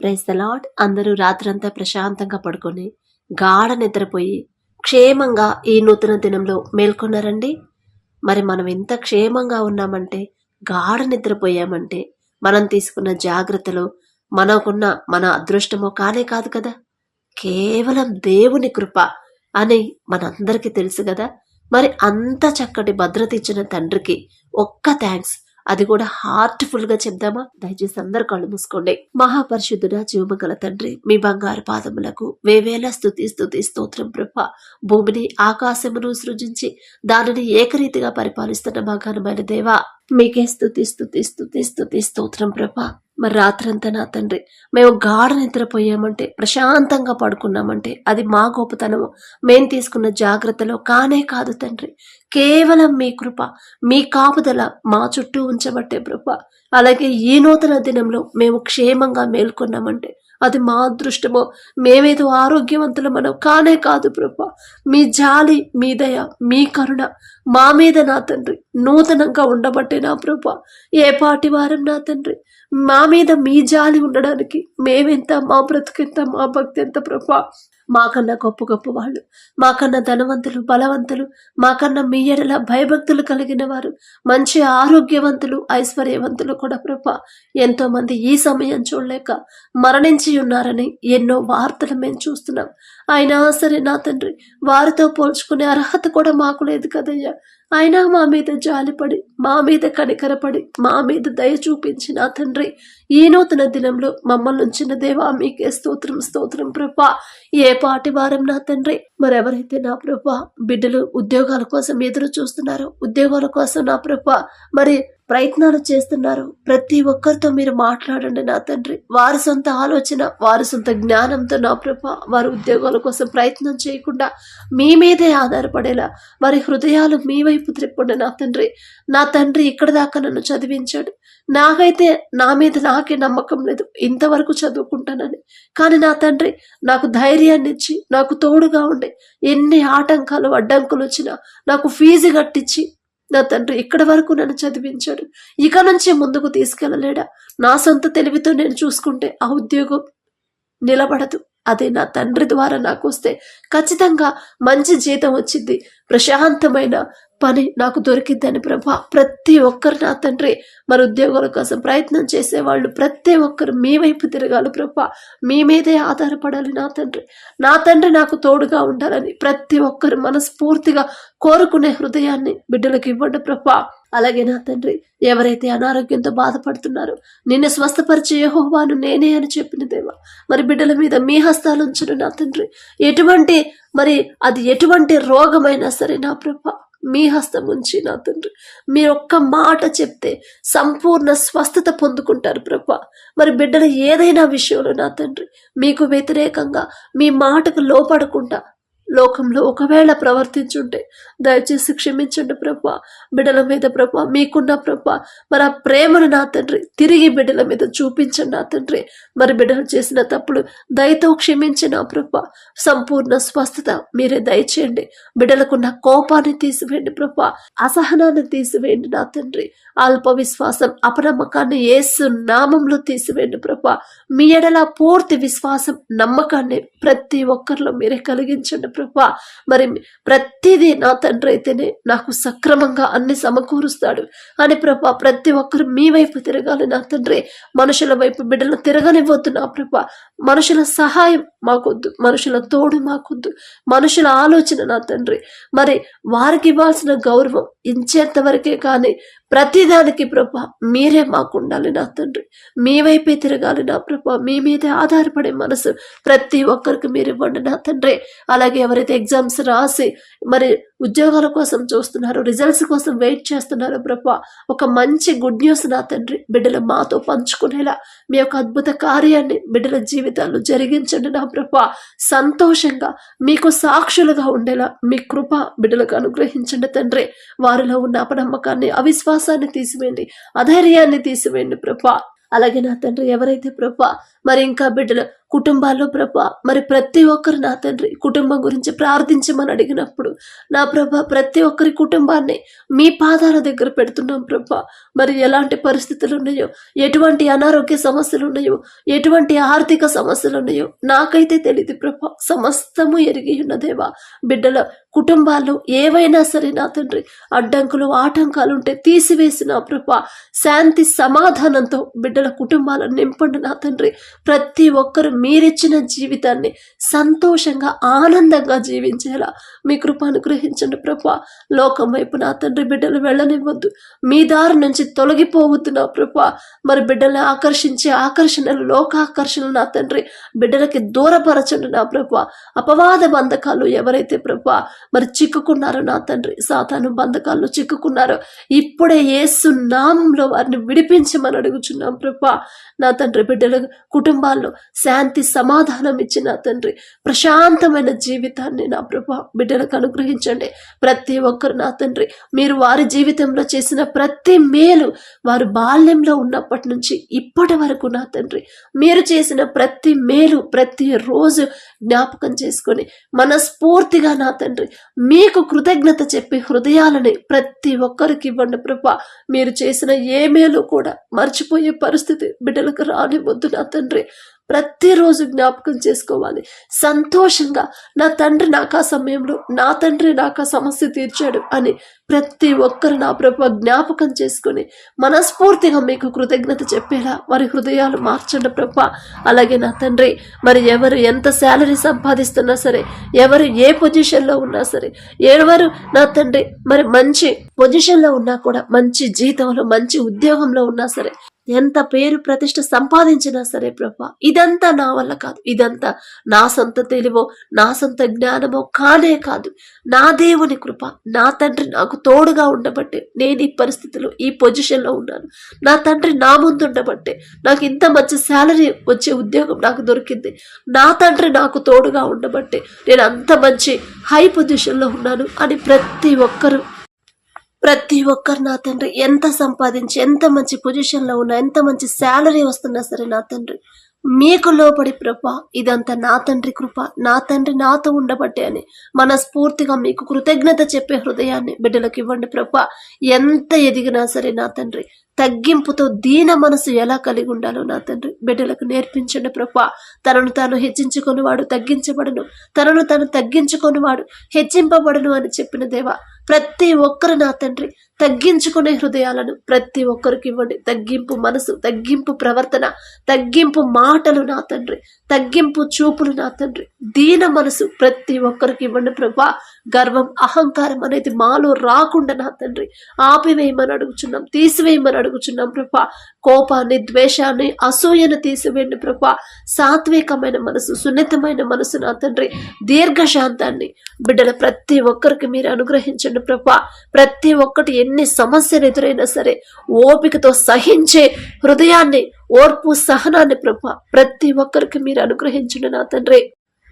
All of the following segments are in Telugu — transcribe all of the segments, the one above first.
ప్రైస్ ద లాడ్ అందరూ రాత్రంతా ప్రశాంతంగా పడుకొని గాఢ నిద్రపోయి క్షేమంగా ఈ నూతన దినంలో మేల్కొన్నారండి. మరి మనం ఎంత క్షేమంగా ఉన్నామంటే గాఢ నిద్రపోయామంటే మనం తీసుకున్న జాగ్రత్తలు మనకున్న మన అదృష్టమో కానే కాదు కదా? కేవలం దేవుని కృప అని మనందరికీ తెలుసు కదా? మరి అంత చక్కటి భద్రత ఇచ్చిన తండ్రికి ఒక్క థ్యాంక్స్ అది కూడా హార్ట్ఫుల్గా చెప్దామా? దయచేసి అందరు కళ్ళు మూసుకోండి. మహాపరిశుద్ధుడ జీవమగల తండ్రి మీ బంగారు పాదములకు వేవేల స్థుతి స్థుతి స్తోత్రం ప్రభ. భూమిని ఆకాశమును సృజించి దానిని ఏకరీతిగా పరిపాలిస్తున్న మా ఘనమైన దేవా. మీకే స్థుతి స్థుతి స్థుతి స్థుతి స్తోత్రం ప్రభ. మరి రాత్రంతా నా తండ్రి మేము గాఢ నిద్రపోయామంటే ప్రశాంతంగా పడుకున్నామంటే అది మా గొప్పతనము. మేము తీసుకున్న జాగ్రత్తలో కానే కాదు తండ్రి. కేవలం మీ కృప మీ కాపుదల మా చుట్టూ ఉంచబట్టే కృప అలాగే ఈ నూతన దినంలో మేము క్షేమంగా మేల్కొన్నామంటే అది మా అదృష్టమో మేమేదో ఆరోగ్యవంతులమనో కానే కాదు ప్రభా. మీ జాలి మీ దయ మీ కరుణ మా మీద నా తండ్రి. నూతనంగా ఉండబట్టే నా ప్రభా. ఏ పాటి వారం నా తండ్రి? మా మీద మీ జాలి ఉండడానికి మేమెంత మా బ్రతుకెంత మా భక్తి ఎంత ప్రభా. మాకన్నా గొప్ప గొప్ప వాళ్ళు మాకన్నా ధనవంతులు బలవంతులు మాకన్నా మీ ఎడల భయభక్తులు కలిగిన వారు మంచి ఆరోగ్యవంతులు ఐశ్వర్యవంతులు కూడా ప్రభ. ఎంతో మంది ఈ సమయం చూడలేక మరణించి ఉన్నారని ఎన్నో వార్తలు మేము చూస్తున్నాం. అయినా సరే నా తండ్రి వారితో పోల్చుకునే అర్హత కూడా మాకు లేదు కదయ్యా. అయినా మా మీద జాలిపడి మా మీద కనికరపడి మా మీద దయ చూపించి నా తండ్రి ఈ నూతన దినంలో మమ్మల్ని ఉంచిన దేవా మీకే స్తోత్రం స్తోత్రం ప్రభా. ఏ పాటి వారం నా తండ్రి? మరెవరైతే నా ప్రభా? బిడ్డలు ఉద్యోగాల కోసం ఎదురు చూస్తున్నారో ఉద్యోగాల కోసం నా ప్రభా. మరి ప్రయత్నాలు చేస్తున్నారు. ప్రతి ఒక్కరితో మీరు మాట్లాడండి నా తండ్రి. వారి సొంత ఆలోచన వారి సొంత జ్ఞానంతో నా ప్రభ వారి ఉద్యోగాల కోసం ప్రయత్నం చేయకుండా మీ మీదే ఆధారపడేలా వారి హృదయాలు మీ వైపు త్రిప్పండి నా తండ్రి. నా తండ్రి ఇక్కడ దాకా నన్ను చదివించాడు. నాకైతే నా మీద నాకే నమ్మకం లేదు. ఇంతవరకు చదువుకుంటానని. కానీ నా తండ్రి నాకు ధైర్యాన్ని ఇచ్చి నాకు తోడుగా ఉండి ఎన్ని ఆటంకాలు అడ్డంకులు వచ్చినా నాకు ఫీజు కట్టించి నా తండ్రి ఇక్కడి వరకు నన్ను చదివించాడు. ఇక నుంచే ముందుకు తీసుకెళ్ళలేడా? నా సొంత తెలివితో నేను చూసుకుంటే ఆ ఉద్యోగం నిలబడదు. అదే నా తండ్రి ద్వారా నాకు వస్తే ఖచ్చితంగా మంచి జీతం వచ్చింది. ప్రశాంతమైన పని నాకు దొరికిద్దని ప్రభా ప్రతి ఒక్కరు నా తండ్రి. మన ఉద్యోగాల కోసం ప్రయత్నం చేసేవాళ్ళు ప్రతి ఒక్కరు మీ వైపు తిరగాలి ప్రభా. మీ మీదే ఆధారపడాలి నా తండ్రి. నా తండ్రి నాకు తోడుగా ఉండాలని ప్రతి ఒక్కరు మనస్ఫూర్తిగా కోరుకునే హృదయాన్ని బిడ్డలకు ఇవ్వండి ప్రభా. అలాగే నా తండ్రి ఎవరైతే అనారోగ్యంతో బాధపడుతున్నారో నిన్ను స్వస్థపరిచే యహోవాను నేనే అని చెప్పిన మరి బిడ్డల మీద మీ హస్తాలు ఉంచును నా తండ్రి. ఎటువంటి మరి అది ఎటువంటి రోగమైనా సరే నా ప్రభ మీ హస్తం ఉంచి నా తండ్రి. మీరు ఒక్క మాట చెప్తే సంపూర్ణ స్వస్థత పొందుకుంటారు ప్రభ. మరి బిడ్డలు ఏదైనా విషయంలో నా తండ్రి మీకు వ్యతిరేకంగా మీ మాటకు లోపడకుండా లోకంలో ఒకవేళ ప్రవర్తించుంటే దయచేసి క్షమించండి ప్రభా. బిడ్డల మీద ప్రభ మీకున్న ప్రభా. మరి ఆ ప్రేమను నా తండ్రి తిరిగి బిడ్డల మీద చూపించండి నా తండ్రి. మరి బిడ్డలు చేసిన తప్పుడు దయతో క్షమించి నా ప్రభా. సంపూర్ణ స్వస్థత మీరే దయచేయండి. బిడ్డలకున్న కోపాన్ని తీసివేయండి ప్రభా. అసహనాన్ని తీసివేయండి నా తండ్రి. అల్ప విశ్వాసం అపనమ్మకాన్ని ఏసు నామంలో తీసివేయండి ప్రభా. మీ ఎడల పూర్తి విశ్వాసం నమ్మకాన్ని ప్రతి ఒక్కరిలో మీరే కలిగించండి ప్రభు. మరి ప్రతిదీ నా తండ్రి అయితేనే నాకు సక్రమంగా అన్ని సమకూరుస్తాడు. అని ప్రభా ప్రతి ఒక్కరు మీ వైపు తిరగాలి నా తండ్రి. మనుషుల వైపు బిడ్డలు తిరగనివ్వద్దు నా ప్రభా. మనుషుల సహాయం మాకొద్దు మనుషుల తోడు మాకొద్దు. మనుషుల ఆలోచన నా తండ్రి. మరి వారికి ఇవ్వాల్సిన గౌరవం ఇంచేంత వరకే కానీ ప్రతిదానికి ప్రభా మీరే మాకు ఉండాలి నా తండ్రి. మీ వైపే తిరగాలి నా ప్రభా. మీ మీదే ఆధారపడే మనసు ప్రతి ఒక్కరికి మీరు ఇవ్వండి నా తండ్రి. అలాగే ఎవరైతే ఎగ్జామ్స్ రాసి మరి ఉద్యోగాల కోసం చూస్తున్నారు రిజల్ట్స్ కోసం వెయిట్ చేస్తున్నారు ప్రభా. ఒక మంచి గుడ్ న్యూస్ నా తండ్రి బిడ్డలు మాతో పంచుకునేలా మీ యొక్క అద్భుత కార్యాన్ని బిడ్డల జీవితాలు జరిగించండి నా ప్రభా. సంతోషంగా మీకు సాక్షులుగా ఉండేలా మీ కృప బిడ్డలకు అనుగ్రహించండి తండ్రి. వారిలో ఉన్న అపనమ్మకాన్ని అవిశ్వాసాన్ని తీసివేయండి అధైర్యాన్ని తీసివేయండి ప్రభా. అలాగే నా తండ్రి ఎవరైతే ప్రభా మరి ఇంకా బిడ్డలు కుటుంబాల్లో ప్రభా మరి ప్రతి ఒక్కరు నా తండ్రి కుటుంబం గురించి ప్రార్థించమని అడిగినప్పుడు నా ప్రభ ప్రతి ఒక్కరి కుటుంబాన్ని మీ పాదాల దగ్గర పెడుతున్నాం ప్రభా. మరి ఎలాంటి పరిస్థితులు ఉన్నాయో ఎటువంటి అనారోగ్య సమస్యలు ఉన్నాయో ఎటువంటి ఆర్థిక సమస్యలు ఉన్నాయో నాకైతే తెలియదు ప్రభా. సమస్తము ఎరిగి ఉన్నదేవా బిడ్డల కుటుంబాల్లో ఏవైనా సరే నా తండ్రి అడ్డంకులు ఆటంకాలు ఉంటే తీసివేసిన ప్రభా. శాంతి సమాధానంతో బిడ్డల కుటుంబాలను నింపండి నా తండ్రి. ప్రతి ఒక్కరు మీరిచ్చిన జీవితాన్ని సంతోషంగా ఆనందంగా జీవించేలా మీ కృప అనుగ్రహించండి ప్రభా. లోకం వైపు నా తండ్రి బిడ్డలు వెళ్ళనివ్వద్దు. మీ దారి నుంచి తొలగిపోవద్దు నా ప్రభా. మరి బిడ్డల్ని ఆకర్షించే ఆకర్షణలు లోకాకర్షణలు నా తండ్రి బిడ్డలకి దూరపరచండి నా ప్రభా. అపవాద బంధకాలు ఎవరైతే ప్రభా మరి చిక్కుకున్నారో నా తండ్రి సాతాను బంధకాల్లో చిక్కుకున్నారో ఇప్పుడే యేసు నామంలో వారిని విడిపించమని అడుగుచున్నాం ప్రభా. నా తండ్రి బిడ్డల కుటుంబాల్లో శాంతి సమాధానం ఇచ్చి నా తండ్రి ప్రశాంతమైన జీవితాన్ని నా ప్రభా బిడ్డలకు అనుగ్రహించండి. ప్రతి ఒక్కరు నా తండ్రి మీరు వారి జీవితంలో చేసిన ప్రతి మేలు వారు బాల్యంలో ఉన్నప్పటి నుంచి ఇప్పటి వరకు నా తండ్రి. మీరు చేసిన ప్రతి మేలు ప్రతి రోజు జ్ఞాపకం చేసుకొని మనస్ఫూర్తిగా నా తండ్రి మీకు కృతజ్ఞత చెప్పి హృదయాలని ప్రతి ఒక్కరికి ఇవ్వండి ప్రభా. మీరు చేసిన ఏ మేలు కూడా మర్చిపోయే పరిస్థితి బిడ్డలకు రానివద్దు నా తండ్రి. ప్రతిరోజు జ్ఞాపకం చేసుకోవాలి. సంతోషంగా నా తండ్రి నాకు ఆ సమయంలో నా తండ్రి నాకు ఆ సమస్య తీర్చాడు అని ప్రతి ఒక్కరు నా ప్రభు జ్ఞాపకం చేసుకొని మనస్ఫూర్తిగా మీకు కృతజ్ఞత చెప్పేలా వారి హృదయాలు మార్చండి ప్రభ. అలాగే నా తండ్రి మరి ఎవరు ఎంత శాలరీ సంపాదిస్తున్నా సరే ఎవరు ఏ పొజిషన్లో ఉన్నా సరే ఎవరు నా తండ్రి మరి మంచి పొజిషన్లో ఉన్నా కూడా మంచి జీతంలో మంచి ఉద్యోగంలో ఉన్నా సరే ఎంత పేరు ప్రతిష్ట సంపాదించినా సరే ప్రభా ఇదంతా నా వల్ల కాదు. ఇదంతా నా సొంత తెలివో నా సొంత జ్ఞానమో కానే కాదు. నా దేవుని కృప నా తండ్రి నాకు తోడుగా ఉండబట్టే నేను ఈ పరిస్థితిలో ఈ పొజిషన్లో ఉన్నాను. నా తండ్రి నా ముందు ఉండబట్టే నాకు ఇంత మంచి శాలరీ వచ్చే ఉద్యోగం నాకు దొరికింది. నా తండ్రి నాకు తోడుగా ఉండబట్టే నేను అంత మంచి హై పొజిషన్లో ఉన్నాను అని ప్రతి ఒక్కరూ ప్రతి ఒక్కరు నా తండ్రి. ఎంత సంపాదించి ఎంత మంచి పొజిషన్లో ఉన్నా ఎంత మంచి శాలరీ వస్తున్నా సరే నా తండ్రి. మీకు లోపడి ప్రభా ఇదంతా నా తండ్రి కృప. నా తండ్రి నాతో ఉండబట్టే అని మనస్ఫూర్తిగా మీకు కృతజ్ఞత చెప్పే హృదయాన్ని బిడ్డలకు ఇవ్వండి ప్రభా. ఎంత ఎదిగినా సరే నా తండ్రి తగ్గింపుతో దీన మనసు ఎలా కలిగి ఉండాలో నా తండ్రి బిడ్డలకు నేర్పించండి ప్రభా. తనను తాను హెచ్చించుకొని వాడు తగ్గించబడను. తనను తాను తగ్గించుకొని వాడు హెచ్చింపబడను అని చెప్పిన దేవా ప్రతి ఒక్కరు నా తండ్రి. తగ్గించుకునే హృదయాలను ప్రతి ఒక్కరికి ఇవ్వండి. తగ్గింపు మనసు తగ్గింపు ప్రవర్తన తగ్గింపు మాటలు నా తండ్రి తగ్గింపు చూపులు నా తండ్రి. దీన మనసు ప్రతి ఒక్కరికి ఇవ్వండి ప్రభా. గర్వం అహంకారం అనేది మాలో రాకుండా నా తండ్రి. ఆపివేయమని అడుగుచున్నాం తీసివేయమని అడుగుచున్నాం ప్రభా. కోపాన్ని ద్వేషాన్ని అసూయను తీసివేయండి ప్రభా. సాత్వికమైన మనసు సున్నితమైన మనసు నా తండ్రి. దీర్ఘశాంతాన్ని బిడ్డల ప్రతి ఒక్కరికి మీరు అనుగ్రహించండి ప్రభా. ప్రతి ఒక్కటి ఎన్ని సమస్యలు ఎదురైనా సరే ఓపికతో సహించే హృదయాన్ని ఓర్పు సహనాన్ని ప్రభా ప్రతి ఒక్కరికి మీరు అనుగ్రహించండి నా తండ్రి.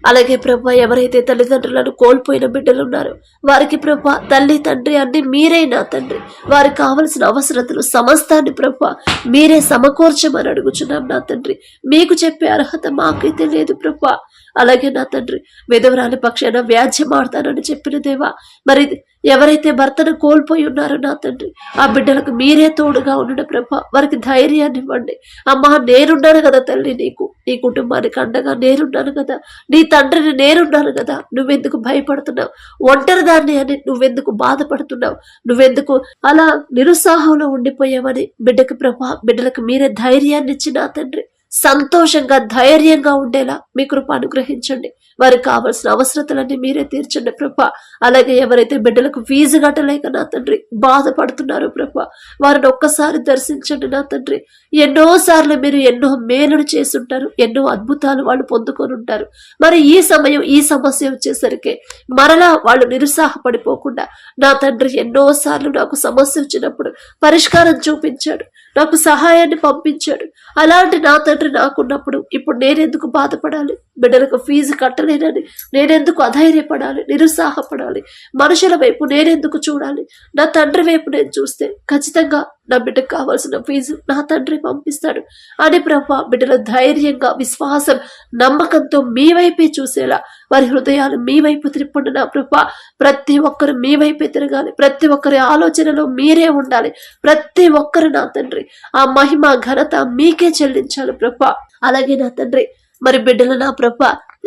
అలాగే ప్రభా ఎవరైతే తల్లిదండ్రులను కోల్పోయిన బిడ్డలు ఉన్నారో వారికి ప్రభ తల్లి తండ్రి అన్ని మీరే నా తండ్రి. వారికి కావలసిన అవసరతలు సమస్తాన్ని ప్రభా మీరే సమకూర్చమని అడుగుచున్నాం నా తండ్రి. మీకు చెప్పే అర్హత మాకైతే లేదు ప్రభా. అలాగే నా తండ్రి విధవరాలి పక్షాన వ్యాధ్యం ఆడతానని చెప్పిన దేవా మరి ఎవరైతే భర్తను కోల్పోయి ఉన్నారో నా తండ్రి ఆ బిడ్డలకు మీరే తోడుగా ఉండడం ప్రభా వారికి ధైర్యాన్ని ఇవ్వండి. అమ్మా నేనున్నాను కదా తల్లి నీకు నీ కుటుంబానికి అండగా నేనున్నాను కదా నీ తండ్రిని నేనున్నాను కదా నువ్వెందుకు భయపడుతున్నావు? ఒంటరి దాన్ని అని నువ్వెందుకు బాధపడుతున్నావు? నువ్వెందుకు అలా నిరుత్సాహంలో ఉండిపోయావని బిడ్డకు ప్రభా బిడ్డలకు మీరే ధైర్యాన్ని ఇచ్చి నా తండ్రి సంతోషంగా ధైర్యంగా ఉండేలా మీ కృప అనుగ్రహించండి. వారికి కావలసిన అవసరతలన్నీ మీరే తీర్చండి ప్రభ. అలాగే ఎవరైతే బిడ్డలకు ఫీజు కట్టలేక నా తండ్రి బాధపడుతున్నారో ప్రభ వారిని ఒక్కసారి దర్శించండి నా తండ్రి. ఎన్నోసార్లు మీరు ఎన్నో మేలును చేసుంటారు ఎన్నో అద్భుతాలు వాళ్ళు పొందుకొని ఉంటారు. మరి ఈ సమయం ఈ సమస్య వచ్చేసరికి మరలా వాళ్ళు నిరుత్సాహపడిపోకుండా నా తండ్రి ఎన్నోసార్లు నాకు సమస్య వచ్చినప్పుడు పరిష్కారం చూపించాడు. నాకు సహాయాన్ని పంపించాడు. అలాంటి నా తండ్రి నాకున్నప్పుడు ఇప్పుడు నేనెందుకు బాధపడాలి? బిడ్డలకు ఫీజు కట్టలేనని నేనెందుకు అధైర్యపడాలి నిరుత్సాహపడాలి? మనుషుల వైపు నేనెందుకు చూడాలి? నా తండ్రి వైపు నేను చూస్తే ఖచ్చితంగా నా బిడ్డకు కావాల్సిన ఫీజు నా తండ్రి పంపిస్తాడు. అని ప్రభా బిడ్డల ధైర్యంగా విశ్వాసం నమ్మకంతో మీ వైపే చూసేలా వారి హృదయాలు మీ వైపు త్రిప్పండి నా ప్రభా. ప్రతి ఒక్కరు మీ వైపే తిరగాలి. ప్రతి ఒక్కరి ఆలోచనలో మీరే ఉండాలి. ప్రతి ఒక్కరు నా తండ్రి. ఆ మహిమ ఘనత మీకే చెల్లించాలి ప్రభా. అలాగే నా తండ్రి మరి బిడ్డలు నా ప్రభ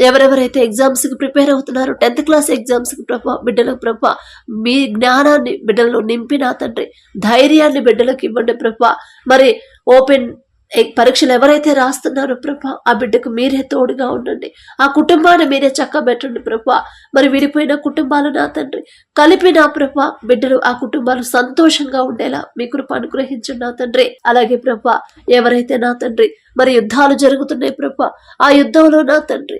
ఎవరెవరైతే ఎగ్జామ్స్కి ప్రిపేర్ అవుతున్నారో టెన్త్ క్లాస్ ఎగ్జామ్స్కి ప్రభ బిడ్డలకు ప్రభ మీ జ్ఞానాన్ని బిడ్డలను నింపి నా తండ్రి ధైర్యాన్ని బిడ్డలకు ఇవ్వండి ప్రభ. మరి ఓపెన్ పరీక్షలు ఎవరైతే రాస్తున్నారో ప్రభా ఆ బిడ్డకు మీరే తోడుగా ఉండండి. ఆ కుటుంబాన్ని మీరే చక్కబెట్టండి ప్రభా. మరి విడిపోయిన కుటుంబాలు నా తండ్రి కలిపి నా ప్రభా బిడ్డలు ఆ కుటుంబాలు సంతోషంగా ఉండేలా మీ కృప అనుగ్రహించండి నా తండ్రి. అలాగే ప్రభా ఎవరైతే నా తండ్రి మరి యుద్ధాలు జరుగుతున్నాయి ప్రభ. ఆ యుద్ధంలో నా తండ్రి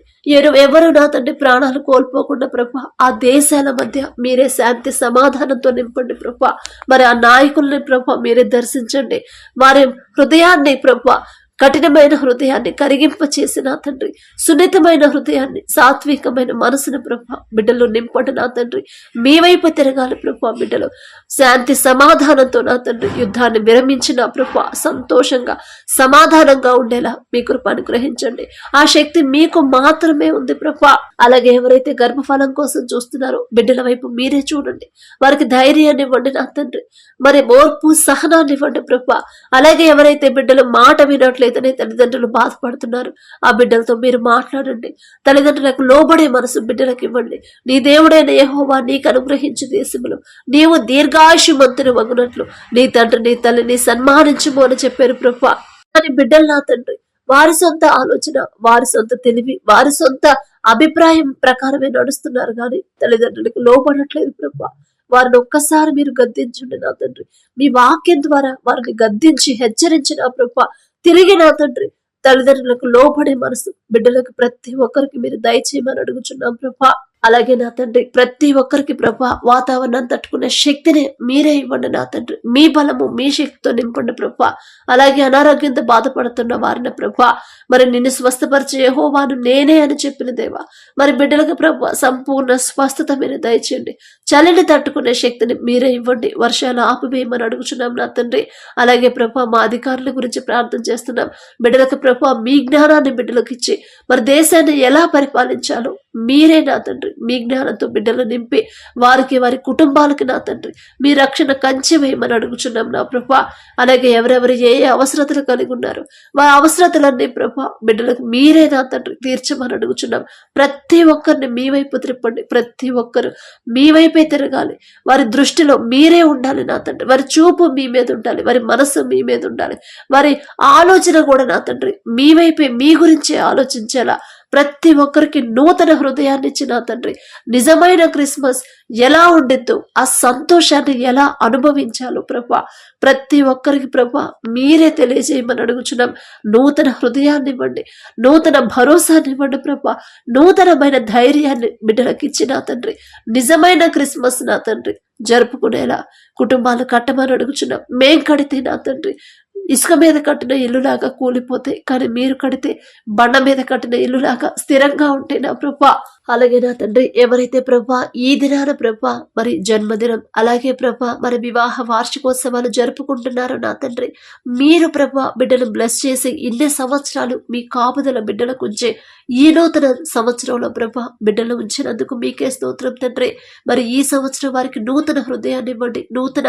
ఎవరు నా తండ్రి ప్రాణాలు కోల్పోకుండా ప్రభ ఆ దేశాల మధ్య మీరే శాంతి సమాధానంతో నింపండి ప్రభా. మరి ఆ నాయకుల్ని ప్రభ మీరే దర్శించండి. వారి హృదయాన్ని ప్రభ కఠినమైన హృదయాన్ని కరిగింప చేసిన తండ్రి సున్నితమైన హృదయాన్ని సాత్వికమైన మనసును ప్రభా బిడ్డలు నింపండి నా తండ్రి. మీ వైపు తిరగాలి ప్రభా బిడ్డలు. శాంతి సమాధానంతో నా తండ్రి యుద్ధాన్ని విరమించిన ప్రభా సంతోషంగా సమాధానంగా ఉండేలా మీ కృప అనుగ్రహించండి. ఆ శక్తి మీకు మాత్రమే ఉంది ప్రభా. అలాగే ఎవరైతే గర్భఫలం కోసం చూస్తున్నారో బిడ్డల వైపు మీరే చూడండి. వారికి ధైర్యాన్ని ఇవ్వండి నా తండ్రి. మరి ఓర్పు సహనాన్ని ఇవ్వండి ప్రభా. అలాగే ఎవరైతే బిడ్డలు మాట వినట్లేదని తల్లిదండ్రులు బాధపడుతున్నారు. ఆ బిడ్డలతో మీరు మాట్లాడండి. తల్లిదండ్రులకు లోబడే మనసు బిడ్డలకు ఇవ్వండి. నీ దేవుడైన యహోవా నీకు అనుగ్రహించు దేశంలో నీవు దీర్ఘాయుషుమంతుని వగునట్లు నీ తండ్రి నీ తల్లిని సన్మానించుము అని చెప్పారు ప్రభా అని బిడ్డలు నా తండ్రి వారి సొంత ఆలోచన వారి సొంత తెలివి వారి సొంత అభిప్రాయం ప్రకారమే నడుస్తున్నారు కానీ తల్లిదండ్రులకు లోబడట్లేదు ప్రభా వారిని ఒక్కసారి మీరు గద్దించండి నా తండ్రి. మీ వాక్యం ద్వారా వారిని గద్దించి హెచ్చరించిన ప్రభా తిరిగి నా తండ్రి తల్లిదండ్రులకు లోబడే మనసు బిడ్డలకు ప్రతి ఒక్కరికి మీరు దయచేయమని అడుగుచున్నాం ప్రభా. అలాగే నా తండ్రి ప్రతి ఒక్కరికి ప్రభా వాతావరణాన్ని తట్టుకునే శక్తిని మీరే ఇవ్వండి నా తండ్రి. మీ బలము మీ శక్తితో నింపండి ప్రభా. అలాగే అనారోగ్యంతో బాధపడుతున్న వారిని ప్రభా మరి నిన్ను స్వస్థపరిచే వాను నేనే అని చెప్పిన దేవా. మరి బిడ్డలకు ప్రభా సంపూర్ణ స్వస్థత మీరు దయచేయండి. చలిని తట్టుకునే శక్తిని మీరే ఇవ్వండి. వర్షాలు ఆపివేయమని అడుగుచున్నాం నా తండ్రి. అలాగే ప్రభా మా అధికారుల గురించి ప్రార్థన చేస్తున్నాం. బిడ్డలకు ప్రభా మీ జ్ఞానాన్ని బిడ్డలకు ఇచ్చి మరి దేశాన్ని ఎలా పరిపాలించాలో మీరే నా తండ్రి. మీ జ్ఞానంతో బిడ్డలు నింపి వారికి వారి కుటుంబాలకి నా తండ్రి. మీ రక్షణ కంచె వేయమని అడుగుచున్నాం నా ప్రభా. అలాగే ఎవరెవరు ఏ ఏ అవసరతలు కలిగి ఉన్నారు వారి అవసరతలన్నీ ప్రభా బిడ్డలకు మీరే నా తండ్రి తీర్చమని అడుగుచున్నాం. ప్రతి ఒక్కరిని మీ వైపు త్రిప్పండి. ప్రతి ఒక్కరు మీ వైపే తిరగాలి. వారి దృష్టిలో మీరే ఉండాలి నా తండ్రి. వారి చూపు మీ మీద ఉండాలి. వారి మనసు మీ మీద ఉండాలి. వారి ఆలోచన కూడా నా తండ్రి. మీ వైపే మీ గురించే ఆలోచించేలా ప్రతి ఒక్కరికి నూతన హృదయాన్ని ఇచ్చి నా తండ్రి. నిజమైన క్రిస్మస్ ఎలా ఉండిద్దో ఆ సంతోషాన్ని ఎలా అనుభవించాలో ప్రభా ప్రతి ఒక్కరికి ప్రభా మీరే తెలియజేయమని అడుగుచున్నాం. నూతన హృదయాన్ని ఇవ్వండి నూతన భరోసాని ఇవ్వండి ప్రభా నూతనమైన ధైర్యాన్ని బిడ్డలకు ఇచ్చి నా తండ్రి. నిజమైన క్రిస్మస్ నా తండ్రి జరుపుకునేలా కుటుంబాలు కట్టమని అడుగుచున్నాం. మేం కడితే నా తండ్రి ఇసుక మీద కట్టిన ఇల్లులాగా కూలిపోతాయి కానీ మీరు కడితే బండ మీద కట్టిన ఇల్లులాగా స్థిరంగా ఉంటే నా ప్రభా. అలాగే నా తండ్రి ఎవరైతే ప్రభా ఈ దినాన ప్రభా మరి జన్మదినం అలాగే ప్రభా మరి వివాహ వార్షికోత్సవాలు జరుపుకుంటున్నారో నా తండ్రి మీరు ప్రభా బిడ్డను బ్లెస్ చేసి ఇన్ని సంవత్సరాలు మీ కాపుదల బిడ్డలకు ఉంచే ఈ నూతన సంవత్సరంలో ప్రభా బిడ్డలు ఉంచినందుకు మీకే స్తోత్రం తండ్రి. మరి ఈ సంవత్సరం వారికి నూతన హృదయాన్ని ఇవ్వండి నూతన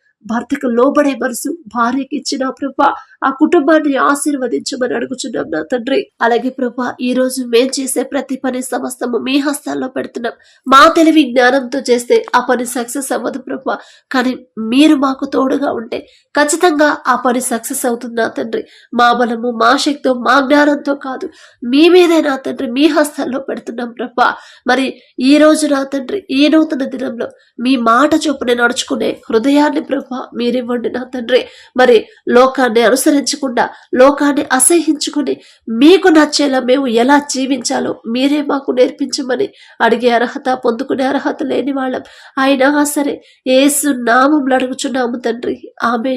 భర్తకు లోబడే మనసు భార్యకి ఇచ్చిన ప్రభా ఆ కుటుంబాన్ని ఆశీర్వదించమని అడుగుచున్నాం నా తండ్రి. అలాగే ప్రభా ఈ రోజు మేం చేసే ప్రతి పని సమస్తము మీ హస్తాల్లో పెడుతున్నాం. మా తెలివి జ్ఞానంతో చేస్తే ఆ పని సక్సెస్ అవ్వదు ప్రభా. కానీ మీరు మాకు తోడుగా ఉంటే ఖచ్చితంగా ఆ పని సక్సెస్ అవుతుంది నా తండ్రి. మా బలము మా శక్తితో మా జ్ఞానంతో కాదు మీ మీదే నా తండ్రి మీ హస్తాల్లో పెడుతున్నాం ప్రభా. మరి ఈ రోజు నా తండ్రి ఈ నూతన దినంలో మీ మాట చొప్పున నడుచుకునే హృదయాన్ని ప్రభు ప్రభా మీరివ్వండి నా తండ్రి. మరి లోకాన్ని అనుసరించకుండా లోకాన్ని అసహించుకుని మీకు నచ్చేలా మేము ఎలా జీవించాలో మీరే మాకు నేర్పించమని అడిగే అర్హత పొందుకునే అర్హత లేని వాళ్ళం. అయినా సరే ఏసు నామంలో అడుగుచున్నాము తండ్రి. ఆమె